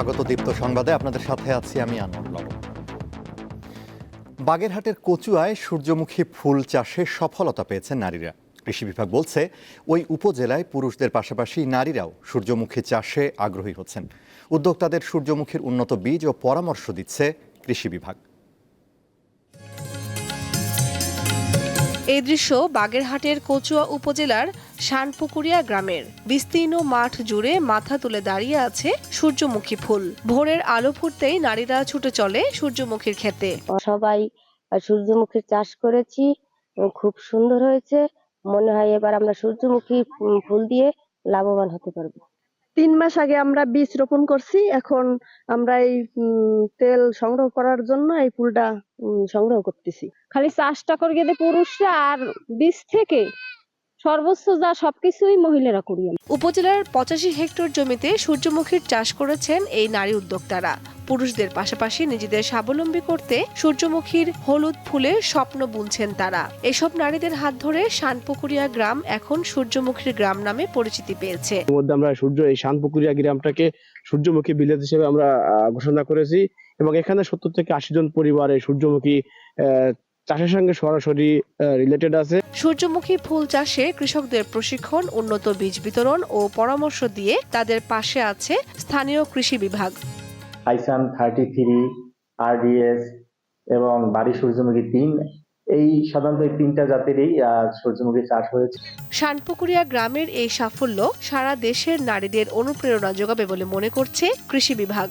স্বাগত দীপ্ত সংবাদে। আপনাদের সাথে আছি আমি আনোয়ার বাগেরহাটের কচুয়ায় সূর্যমুখী ফুল চাষে সফলতা পেয়েছে নারীরা। কৃষি বিভাগ বলছে, ওই উপজেলায় পুরুষদের পাশাপাশি নারীরাও সূর্যমুখী চাষে আগ্রহী হচ্ছেন। উদ্যোক্তাদের সূর্যমুখীর উন্নত বীজ ও পরামর্শ দিচ্ছে কৃষি বিভাগ। এই দৃশ্য বাগেরহাটের কচুয়া উপজেলার শানপুকুরিয়া গ্রামের। বিস্তীর্ণ মাঠ জুড়ে মাথা তুলে দাঁড়িয়ে আছে সূর্যমুখী ফুল। ভোরের আলো ফুটতেই নারীরা ছুটে চলে সূর্যমুখীর ক্ষেতে। সবাই সূর্যমুখী চাষ করেছি, খুব সুন্দর হয়েছে। মনে হয় এবার আমরা সূর্যমুখী ফুল দিয়ে লাভবান হতে পারব। তিন মাস আগে আমরা বীজ রোপণ করছি। এখন আমরা এই তেল সংগ্রহ করার জন্য এই ফুলটা সংগ্রহ করতেছি। খালি চাষটা করে গেলে পুরুষরা আর বীজ থেকে সর্বোচ্চ যা সবকিছুই মহিলারা করি উপজেলার পঁচাশি হেক্টর জমিতে সূর্যমুখীর চাষ করেছেন এই নারী উদ্যোক্তারা। পুরুষদের পাশাপাশি নিজেদের স্বাবলম্বী করতে সূর্যমুখীর হলুদ ফুলে স্বপ্ন বুনছেন তারা। এসব নারীদের হাত ধরে শানপুকুরিয়া গ্রাম এখন সূর্যমুখীর গ্রাম নামে পরিচিতি পেয়েছে। এর মধ্যে আমরা সূর্য এই শানপুকুরিয়া গ্রামটাকে সূর্যমুখী বিলেত হিসেবে আমরা আহ, ঘোষণা করেছি এবং এখানে সত্তর থেকে আশি জন পরিবারে সূর্যমুখী আহ, চাষের সঙ্গে সরাসরি রিলেটেড আছে। সূর্যমুখী ফুল চাষে কৃষকদের প্রশিক্ষণ উন্নত বীজ বিতরণ ও পরামর্শ দিয়ে তাদের পাশে আছে স্থানীয় কৃষি বিভাগ। আইসান থার্টি থ্রি আরডিএস এবং বাড়ি সূর্যমুখী তিন এই সাধারণত এই তিনটা জাতেরই আহ, সূর্যমুখী চাষ হয়েছে। শানপুকুরিয়া গ্রামের এই সাফল্য সারা দেশের নারীদের অনুপ্রেরণা যোগাবে বলে মনে করছে কৃষি বিভাগ।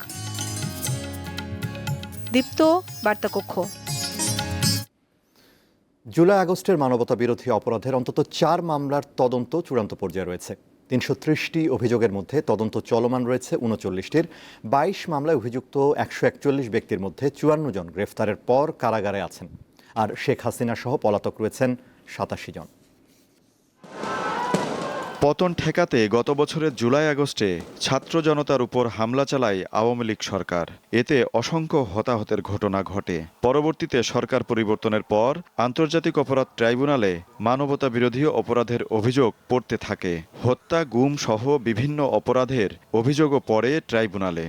দীপ্ত বার্তাকক্ষ। জুলাই আগস্টের মানবতা বিরোধী অপরাধের অন্তত চার মামলার তদন্ত চূড়ান্ত পর্যায়ে রয়েছে। তিনশো ত্রিশটি অভিযোগের মধ্যে তদন্ত চলমান রয়েছে উনচল্লিশটির। বাইশ মামলায় অভিযুক্ত একশো একচল্লিশ ব্যক্তির মধ্যে চুয়ান্ন জন গ্রেফতারের পর কারাগারে আছেন। আর শেখ হাসিনা সহ পলাতক রয়েছেন সাতাশি জন। পতন ঠেকাতে গত বছরের জুলাই আগস্টে ছাত্র জনতার উপর হামলা চালায় আওয়ামী লীগ সরকার। এতে অসংখ্য হতাহতের ঘটনা ঘটে। পরবর্তীতে সরকার পরিবর্তনের পর আন্তর্জাতিক অপরাধ ট্রাইব্যুনালে মানবতা বিরোধী অপরাধের অভিযোগ পড়তে থাকে। হত্যা, গুম সহ বিভিন্ন অপরাধের অভিযোগও পড়ে ট্রাইব্যুনালে।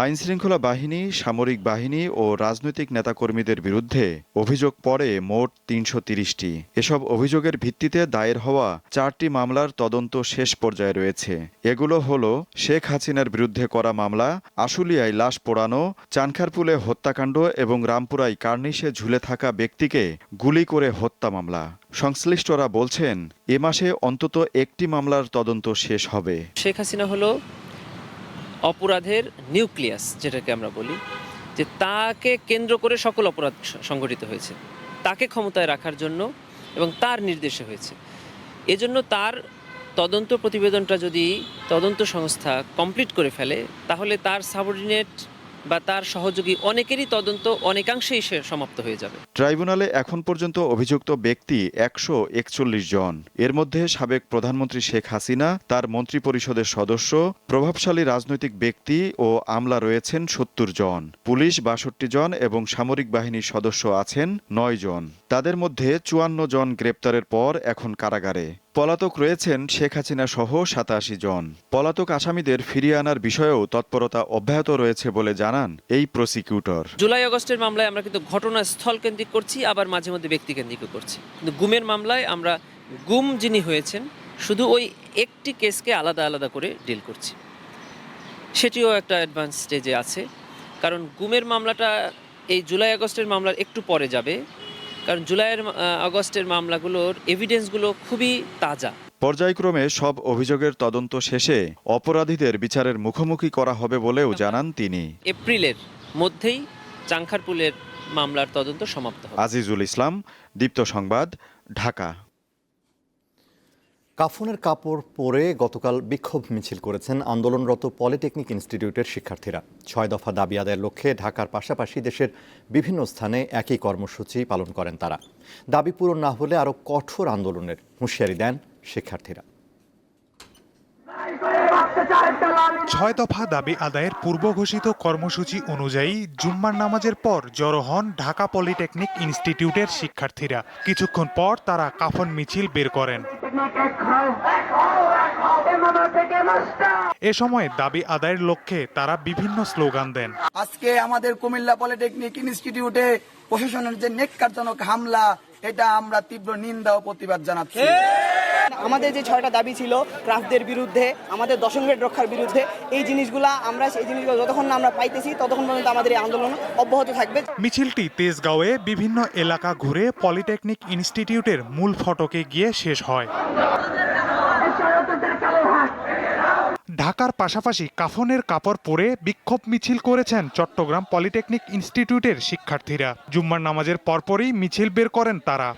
আইনশৃঙ্খলা বাহিনী, সামরিক বাহিনী ও রাজনৈতিক নেতাকর্মীদের বিরুদ্ধে অভিযোগ পড়ে মোট তিনশো তিরিশটি। এসব অভিযোগের ভিত্তিতে দায়ের হওয়া চারটি মামলার তদন্ত শেষ পর্যায়ে রয়েছে। এগুলো হলো শেখ হাসিনার বিরুদ্ধে করা মামলা, আশুলিয়ায় লাশ পোড়ানো, চানখারপুলে হত্যাকাণ্ড এবং রামপুরায় কার্নিশে ঝুলে থাকা ব্যক্তিকে গুলি করে হত্যা মামলা। সংশ্লিষ্টরা বলছেন, এ মাসে অন্তত একটি মামলার তদন্ত শেষ হবে। শেখ হাসিনা হলো অপরাধের নিউক্লিয়াস, যেটাকে আমরা বলি, যে তাকে কেন্দ্র করে সকল অপরাধ সংগঠিত হয়েছে। তাকে ক্ষমতায় রাখার জন্য এবং তার নির্দেশে হয়েছে। এজন্য তার তদন্ত প্রতিবেদনটা যদি তদন্ত সংস্থা কমপ্লিট করে ফেলে, তাহলে তার সাবঅর্ডিনেট বা তার সহযোগী অনেকেরই তদন্ত অনেকাংশেই সে সমাপ্ত হয়ে যাবে। ট্রাইব্যুনালে এখন পর্যন্ত অভিযুক্ত ব্যক্তি একশো একচল্লিশ জন। এর মধ্যে সাবেক প্রধানমন্ত্রী শেখ হাসিনা, তার মন্ত্রিপরিষদের সদস্য, প্রভাবশালী রাজনৈতিক ব্যক্তি ও আমলা রয়েছেন সত্তর জন। পুলিশ বাষট্টি জন এবং সামরিক বাহিনীর সদস্য আছেন নয় জন। তাদের মধ্যে চুয়ান্ন জন গ্রেপ্তারের পর এখন কারাগারে। পলাতক রয়েছেন শেখ হাসিনা সহ সাতাশি জন। পলাতক আসামিদের ফিরিয়ে আনার বিষয়েও তৎপরতা অব্যাহত রয়েছে বলে জানান এই প্রসিকিউটর। জুলাই আগস্টের মামলায় আমরা কিন্তু ঘটনাস্থল কেন্দ্রিক করছি, আবার মাঝে মধ্যে ব্যক্তি কেন্দ্রিক করছি। কিন্তু গুমের মামলায় আমরা গুম যিনি হয়েছেন, শুধু ওই একটি কেসকে আলাদা আলাদা করে ডিল করছি। সেটিও একটা অ্যাডভান্স স্টেজে আছে, কারণ গুমের মামলাটা এই জুলাই আগস্টের মামলার একটু পরে যাবে। কারণ জুলাইয়ের আগস্টের মামলাগুলোর এভিডেন্সগুলো খুবই তাজা। পর্যায়ক্রমে সব অভিযোগের তদন্ত শেষে অপরাধীদের বিচারের মুখোমুখি করা হবে বলেও জানান তিনি। এপ্রিলের মধ্যেই চাংখারপুলের মামলার তদন্ত সমাপ্ত আজিজুল ইসলাম দীপ্ত সংবাদ ঢাকা। কাফনের কাপড় পরে গতকাল বিক্ষোভ মিছিল করেছেন আন্দোলনরত পলিটেকনিক ইনস্টিটিউটের শিক্ষার্থীরা। ছয় দফা দাবি আদায়ের লক্ষ্যে ঢাকার পাশাপাশি দেশের বিভিন্ন স্থানে একই কর্মসূচি পালন করেন তারা। দাবি পূরণ না হলে আরও কঠোর আন্দোলনের হুঁশিয়ারি দেন শিক্ষার্থীরা। ছয় দফা দাবি আদায়ের পূর্ব ঘোষিত কর্মসূচি অনুযায়ী জুম্মার নামাজের পর জড়ো হন ঢাকা পলিটেকনিক ইনস্টিটিউটের শিক্ষার্থীরা। কিছুক্ষণ পর তারা কাফন মিছিল বের করেন। এ সময় দাবি আদায়ের লক্ষ্যে তারা বিভিন্ন স্লোগান দেন। আজকে আমাদের কুমিল্লা পলিটেকনিক ইনস্টিটিউটে প্রশাসনের যে নেককারজনক হামলা, এটা আমরা তীব্র নিন্দা ও প্রতিবাদ জানাচ্ছি। আমাদের যে ছয়টা দাবি ছিল ক্রাফটদের বিরুদ্ধে আমাদের দশম গ্রেড রক্ষার বিরুদ্ধে এই জিনিসগুলা আমরা সেই জিনিসগুলো যতক্ষণ না আমরা পাইতেছি ততক্ষণ পর্যন্ত আমাদের এই আন্দোলন অব্যাহত থাকবে। মিছিলটি তেজগাঁওয়ে বিভিন্ন এলাকা ঘুরে পলিটেকনিক ইনস্টিটিউটের মূল ফটকে গিয়ে শেষ হয়। ঢাকার পাশাপাশি কাফনের কাপড় পরে বিক্ষোভ মিছিল করেছেন চট্টগ্রাম পলিটেকনিক ইনস্টিটিউটের শিক্ষার্থীরা। জুম্মার নামাজের পরপরই মিছিল বের করেন তারা।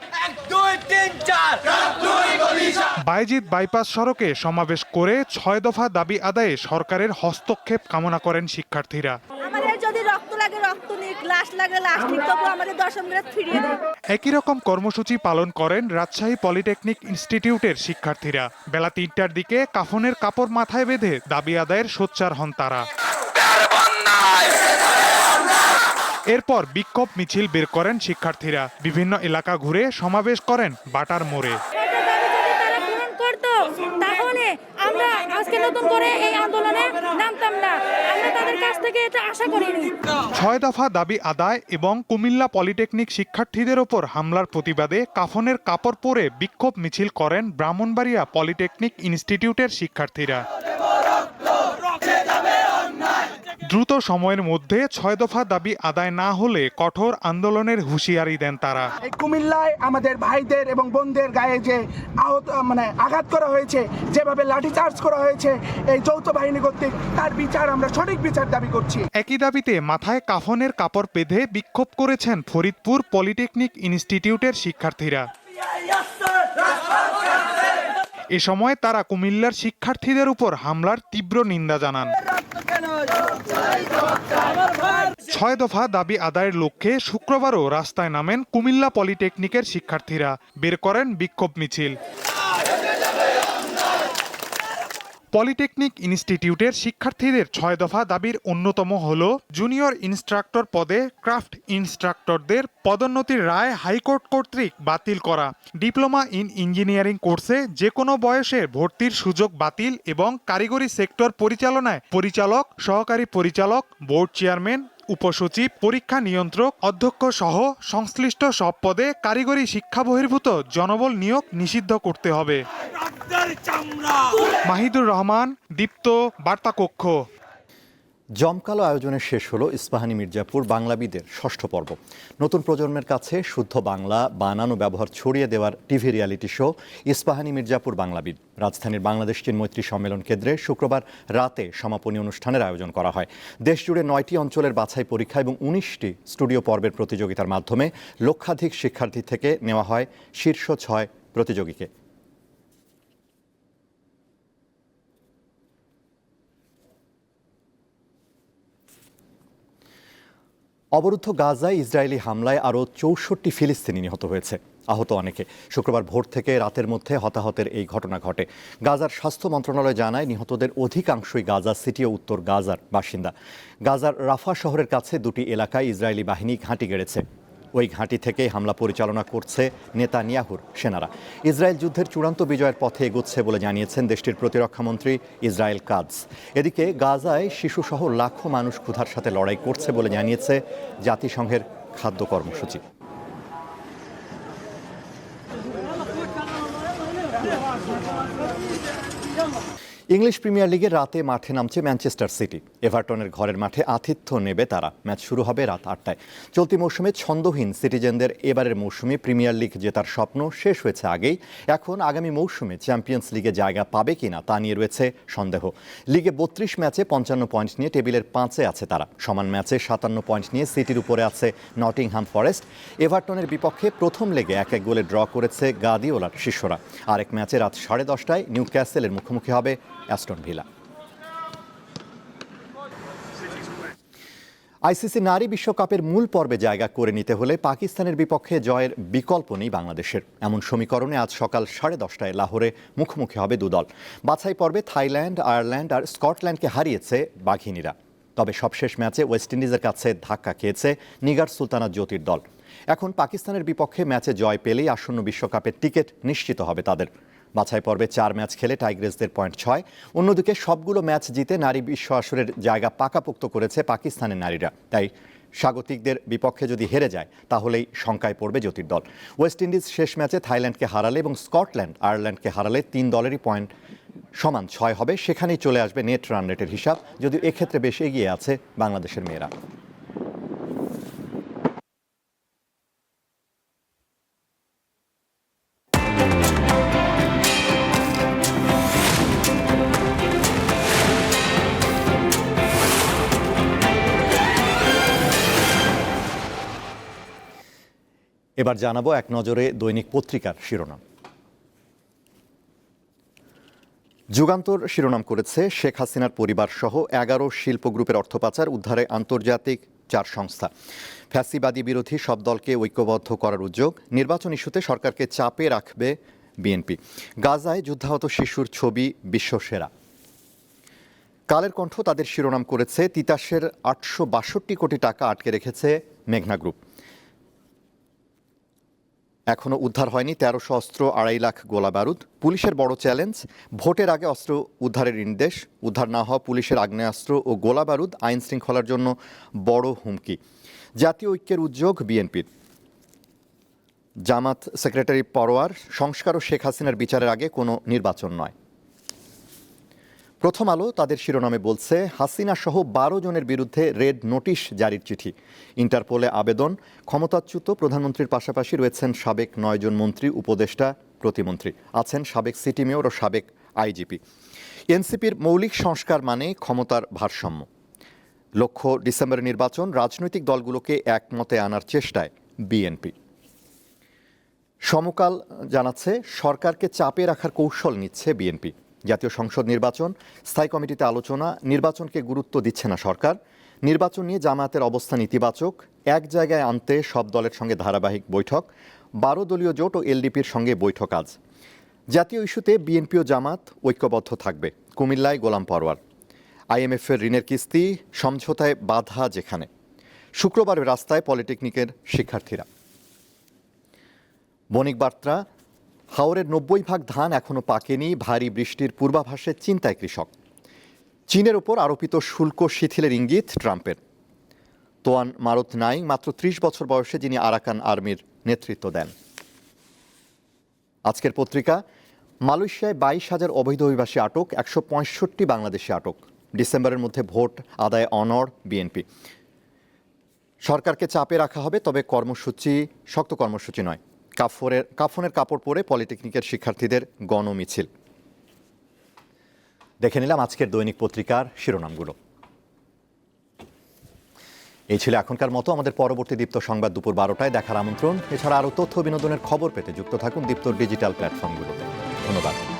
বাইজিদ বাইপাস সড়কে সমাবেশ করে ছয় দফা দাবি আদায়ে সরকারের হস্তক্ষেপ কামনা করেন শিক্ষার্থীরা। আমাদের যদি রক্ত লাগে রক্ত নিক লাশ লাগে লাশ নিক তবু আমাদের দশম গ্রেড ফিরিয়ে দিন একই রকম কর্মসূচি পালন করেন রাজশাহী পলিটেকনিক ইনস্টিটিউটের শিক্ষার্থীরা। বেলা তিনটার দিকে কাফনের কাপড় মাথায় বেঁধে দাবি আদায়ের সোচ্চার হন তারা। এরপর বিক্ষোভ মিছিল বের করেন শিক্ষার্থীরা। বিভিন্ন এলাকা ঘুরে সমাবেশ করেন বাটার মোড়ে। এটা দাবি যদি তারা পূরণ করতো তাহলে আমরা আজকে নতুন করে এই আন্দোলনে নামতাম না। আমরা তাদের কাছ থেকে এটা আশা করিনি। ছয় দফা দাবি আদায় এবং কুমিল্লা পলিটেকনিক শিক্ষার্থীদের ওপর হামলার প্রতিবাদে কাফনের কাপড় পরে বিক্ষোভ মিছিল করেন ব্রাহ্মণবাড়িয়া পলিটেকনিক ইনস্টিটিউটের শিক্ষার্থীরা। দ্রুত সময়ের মধ্যে ছয় দফা দাবি আদায় না হলে কঠোর আন্দোলনের হুঁশিয়ারি দেন তারা। এই কুমিল্লায় আমাদের ভাইদের এবং বোনদের গায়ে যে আহত মানে আঘাত করা হয়েছে যেভাবে লাঠিচার্জ করা হয়েছে এই যৌথ বাহিনী কর্তৃক তার বিচার আমরা সঠিক বিচার দাবি করছি। একই দাবিতে মাথায় কাফনের কাপড় বেঁধে বিক্ষোভ করেছেন ফরিদপুর পলিটেকনিক ইনস্টিটিউটের শিক্ষার্থীরা। এ সময় তারা কুমিল্লার শিক্ষার্থীদের উপর হামলার তীব্র নিন্দা জানান। ছয় দফা দাবি আদায়ের লক্ষ্যে শুক্রবারও রাস্তায় নামেন কুমিল্লা পলিটেকনিকের শিক্ষার্থীরা। বের করেন বিক্ষোভ মিছিল। পলিটেকনিক ইনস্টিটিউটের শিক্ষার্থীদের ছয় দফা দাবির অন্যতম হল, জুনিয়র ইনস্ট্রাক্টর পদে ক্রাফট ইনস্ট্রাক্টরদের পদোন্নতির রায় হাইকোর্ট কর্তৃক বাতিল করা। ডিপ্লোমা ইন ইঞ্জিনিয়ারিং কোর্সে যে কোনো বয়সে ভর্তির সুযোগ বাতিল এবং কারিগরি সেক্টর পরিচালনায় পরিচালক, সহকারী পরিচালক, বোর্ড চেয়ারম্যান উপসচিব পরীক্ষা নিয়ন্ত্রক অধ্যক্ষ সহ সংশ্লিষ্ট সব পদে কারিগরি শিক্ষা বহির্ভূত জনবল নিয়োগ নিষিদ্ধ করতে হবে। মাহিদুর রহমান দীপ্ত বার্তা কক্ষ জমকালো আয়োজনে শেষ হলো ইস্পাহানি মির্জাপুর বাংলাবিদের ষষ্ঠ পর্ব। নতুন প্রজন্মের কাছে শুদ্ধ বাংলা, বানানো ব্যবহার ছড়িয়ে দেওয়ার TV reality show Ispahani Mirzapur Banglabid. রাজধানীর বাংলাদেশ চীন মৈত্রী সম্মেলন কেন্দ্রে শুক্রবার রাতে সমাপনী অনুষ্ঠানের আয়োজন করা হয়। দেশজুড়ে নয়টি অঞ্চলের বাছাই পরীক্ষা এবং উনিশটি স্টুডিও পর্বের প্রতিযোগিতার মাধ্যমে লক্ষাধিক শিক্ষার্থী থেকে নেওয়া হয় শীর্ষ ছয় প্রতিযোগীকে। অবরুদ্ধ গাজায় ইসরায়েলি হামলায় আরও চৌষট্টি ফিলিস্তিনি নিহত হয়েছে। আহত অনেকে। শুক্রবার ভোর থেকে রাতের মধ্যে হতাহতের এই ঘটনা ঘটে। গাজার স্বাস্থ্য মন্ত্রণালয় জানায়, নিহতদের অধিকাংশই গাজা সিটি ও উত্তর গাজার বাসিন্দা। গাজার রাফা শহরের কাছে দুটি এলাকায় ইসরায়েলি বাহিনী ঘাঁটি গেড়েছে। ওই ঘাঁটি থেকেই হামলা পরিচালনা করছে নেতানিয়াহুর সেনারা। ইসরায়েল যুদ্ধের চূড়ান্ত বিজয়ের পথে এগোচ্ছে বলে জানিয়েছেন দেশটির প্রতিরক্ষামন্ত্রী ইসরায়েল কাজ এদিকে গাজায় শিশুসহ লাখো মানুষ ক্ষুধার সাথে লড়াই করছে বলে জানিয়েছে জাতিসংঘের খাদ্য কর্মসূচি। ইংলিশ প্রিমিয়ার লিগে রাতে মাঠে নামছে ম্যানচেস্টার সিটি। এভারটনের ঘরের মাঠে আতিথ্য নেবে তারা। ম্যাচ শুরু হবে রাত আটটায়। চলতি মৌসুমে ছন্দহীন সিটিজেনদের এবারের মৌসুমে প্রিমিয়ার লিগ জেতার স্বপ্ন শেষ হয়েছে আগেই। এখন আগামী মৌসুমে চ্যাম্পিয়ন্স লিগে জায়গা পাবে কিনা তা নিয়ে রয়েছে সন্দেহ। লিগে বত্রিশ ম্যাচে পঞ্চান্ন পয়েন্ট নিয়ে টেবিলের পাঁচে আছে তারা। সমান ম্যাচে সাতান্ন পয়েন্ট নিয়ে সিটির উপরে আছে নটিংহাম ফরেস্ট। এভারটনের বিপক্ষে প্রথম লেগে এক এক গোলে ড্র করেছে গাদিওলার শিষ্যরা। আরেক ম্যাচে রাত সাড়ে দশটায় নিউ ক্যাসেলের মুখোমুখি হবে অ্যাস্টন ভিলা। আইসিসি নারী বিশ্বকাপের মূল পর্বে জায়গা করে নিতে হলে পাকিস্তানের বিপক্ষে জয়ের বিকল্প নেই বাংলাদেশের। এমন সমীকরণে আজ সকাল সাড়ে দশটায় লাহোরে মুখোমুখি হবে দুদল বাছাই পর্বে থাইল্যান্ড, আয়ারল্যান্ড আর স্কটল্যান্ডকে হারিয়েছে বাঘিনীরা। তবে সবশেষ ম্যাচে ওয়েস্ট ইন্ডিজের কাছে ধাক্কা খেয়েছে নিগার সুলতানা জ্যোতির দল। এখন পাকিস্তানের বিপক্ষে ম্যাচে জয় পেলেই আসন্ন বিশ্বকাপের টিকিট নিশ্চিত হবে তাদের। বাছাই পর্বে চার ম্যাচ খেলে টাইগ্রেসদের পয়েন্ট ছয়। অন্যদিকে সবগুলো ম্যাচ জিতে নারী বিশ্ব আসরের জায়গা পাকাপোক্ত করেছে পাকিস্তানের নারীরা। তাই স্বাগতিকদের বিপক্ষে যদি হেরে যায়, তাহলেই শঙ্কায় পড়বে জ্যোতির দল ওয়েস্ট ইন্ডিজ শেষ ম্যাচে থাইল্যান্ডকে হারালে এবং স্কটল্যান্ড আয়ারল্যান্ডকে হারালে তিন দলেরই পয়েন্ট সমান ছয় হবে। সেখানেই চলে আসবে নেট রান রেটের হিসাব। যদিও এক্ষেত্রে বেশ এগিয়ে আছে বাংলাদেশের মেয়েরা। এবার জানাব এক নজরে দৈনিক পত্রিকার শিরোনাম। যুগান্তর শিরোনাম করেছে শেখ হাসিনার পরিবার সহ এগারো শিল্প গ্রুপের অর্থ পাচার উদ্ধারে আন্তর্জাতিক চার সংস্থা। ফ্যাসিবাদী বিরোধী সব দলকে ঐক্যবদ্ধ করার উদ্যোগ, নির্বাচন ইস্যুতে সরকারকে চাপে রাখবে বিএনপি। গাজায় যুদ্ধাহত শিশুর ছবি বিশ্বসেরা। কালের কণ্ঠ তাদের শিরোনাম করেছে তিতাসের আটশো বাষট্টি কোটি টাকা আটকে রেখেছে মেঘনা গ্রুপ। এখনও উদ্ধার হয়নি তেরোশো অস্ত্র, আড়াই লাখ গোলা বারুদ। পুলিশের বড় চ্যালেঞ্জ, ভোটের আগে অস্ত্র উদ্ধারের নির্দেশ। উদ্ধার না হওয়া পুলিশের আগ্নেয়াস্ত্র ও গোলা বারুদ আইন শৃঙ্খলার জন্য বড় হুমকি। জাতীয় ঐক্যের উদ্যোগ বিএনপির। জামাত সেক্রেটারি পরোয়ার, সংস্কার ও শেখ হাসিনার বিচারের আগে কোনো নির্বাচন নয়। প্রথম আলো তাদের শিরোনামে বলছে, হাসিনা সহ বারো জনের বিরুদ্ধে রেড নোটিশ জারির চিঠি। ইন্টারপোলে আবেদন, ক্ষমতাচ্যুত প্রধানমন্ত্রীর পাশাপাশি রয়েছেন সাবেক নয়জন মন্ত্রী, উপদেষ্টা, প্রতিমন্ত্রী। আছেন সাবেক সিটি মেয়র ও সাবেক আইজিপি। এনসিপির মৌলিক সংস্কার মানে ক্ষমতার ভারসাম্য। লক্ষ্য ডিসেম্বরের নির্বাচন, রাজনৈতিক দলগুলোকে একমতে আনার চেষ্টায় বিএনপি। সমকাল জানাচ্ছে, সরকারকে চাপে রাখার কৌশল নিচ্ছে বিএনপি। জাতীয় সংসদ নির্বাচন, স্থায়ী কমিটিতে আলোচনা, নির্বাচনকে গুরুত্ব দিচ্ছে না সরকার। নির্বাচন নিয়ে জামায়াতের অবস্থান ইতিবাচক এক জায়গায় আনতে সব দলের সঙ্গে ধারাবাহিক বৈঠক, বারো দলীয় জোট ও এলডিপির সঙ্গে বৈঠক আজ। জাতীয় ইস্যুতে বিএনপি ও জামাত ঐক্যবদ্ধ থাকবে, কুমিল্লায় গোলাম পরোয়ার। আইএমএফের ঋণের কিস্তি, সমঝোতায় বাধা যেখানে। শুক্রবার রাস্তায় পলিটেকনিকের শিক্ষার্থীরা। বণিক বার্তা হাওরের নব্বই ভাগ ধান এখনও পাকেনি, ভারী বৃষ্টির পূর্বাভাসে চিন্তায় কৃষক। চীনের ওপর আরোপিত শুল্ক শিথিলের ইঙ্গিত ট্রাম্পের। তোয়ান মারুত নাইং, মাত্র ত্রিশ বছর বয়সে যিনি আরাকান আর্মির নেতৃত্ব দেন। আজকের পত্রিকা, মালয়েশিয়ায় বাইশ হাজার অবৈধ অভিবাসী আটক, একশো পঁয়ষট্টি বাংলাদেশি আটক। ডিসেম্বরের মধ্যে ভোট, আদায়, অনড়, বিএনপি। সরকারকে চাপে রাখা হবে, তবে কর্মসূচি, শক্ত কর্মসূচি নয়। কাফরের কাফনের কাপড় পরে পলিটেকনিকের শিক্ষার্থীদের গণমিছিল। দেখে নিলাম আজকের দৈনিক পত্রিকার শিরোনামগুলো। এই ছিল এখনকার মতো, আমাদের পরবর্তী দীপ্ত সংবাদ দুপুর বারোটায় দেখার আমন্ত্রণ। এছাড়া আরও তথ্য বিনোদনের খবর পেতে যুক্ত থাকুন দীপ্তর ডিজিটাল প্ল্যাটফর্মগুলোতে। ধন্যবাদ।